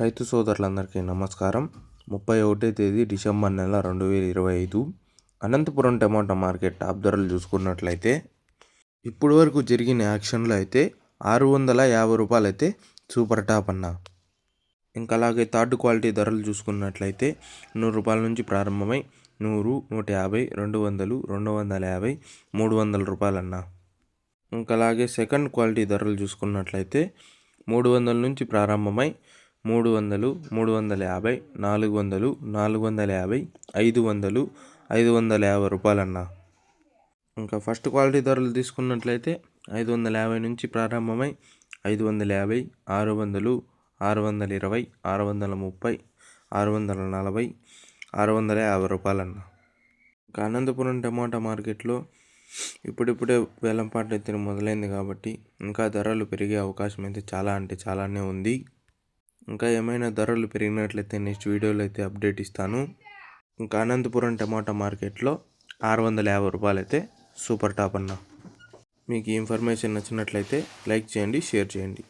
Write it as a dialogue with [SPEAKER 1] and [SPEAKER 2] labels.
[SPEAKER 1] రైతు సోదరులందరికీ నమస్కారం. ముప్పై ఒకటో తేదీ డిసెంబర్ నెల రెండు వేల ఇరవై ఐదు. అనంతపురం టమాటా మార్కెట్ టాప్ ధరలు చూసుకున్నట్లయితే ఇప్పటి వరకు జరిగిన యాక్షన్లో అయితే ఆరు వందల యాభై రూపాయలు అయితే సూపర్ టాప్ అన్న. ఇంకా అలాగే థర్డ్ క్వాలిటీ ధరలు చూసుకున్నట్లయితే నూరు రూపాయల నుంచి ప్రారంభమై నూరు నూట యాభై రెండు వందలు రెండు వందల యాభై మూడు వందల రూపాయలు అన్న. ఇంకా అలాగే సెకండ్ క్వాలిటీ ధరలు చూసుకున్నట్లయితే మూడు వందల నుంచి ప్రారంభమై మూడు వందలు మూడు వందల యాభై నాలుగు వందలు నాలుగు వందల యాభై ఐదు వందలు ఐదు వందల యాభై రూపాయలన్న. ఇంకా ఫస్ట్ క్వాలిటీ ధరలు తీసుకున్నట్లయితే ఐదు వందల యాభై నుంచి ప్రారంభమై ఐదు వందల యాభై ఆరు వందలు ఆరు వందల ఇరవై ఆరు వందల ముప్పై ఆరు వందల నలభై ఆరు వందల యాభై రూపాయలన్న. ఇంకా అనంతపురం టమాటా మార్కెట్లో ఇప్పుడిప్పుడే వేలంపాట ఎత్తిన మొదలైంది కాబట్టి ఇంకా ధరలు పెరిగే అవకాశం అయితే చాలా అంటే చాలానే ఉంది. ఇంకా ఏమైనా ధరలు పెరిగినట్లయితే నెక్స్ట్ వీడియోలో అయితే అప్డేట్ ఇస్తాను. ఇంకా అనంతపురం టమాటా మార్కెట్లో ఆరు వందల యాభై రూపాయలు అయితే సూపర్ టాప్ అన్న. మీకు ఈ ఇన్ఫర్మేషన్ నచ్చినట్లయితే లైక్ చేయండి షేర్ చేయండి.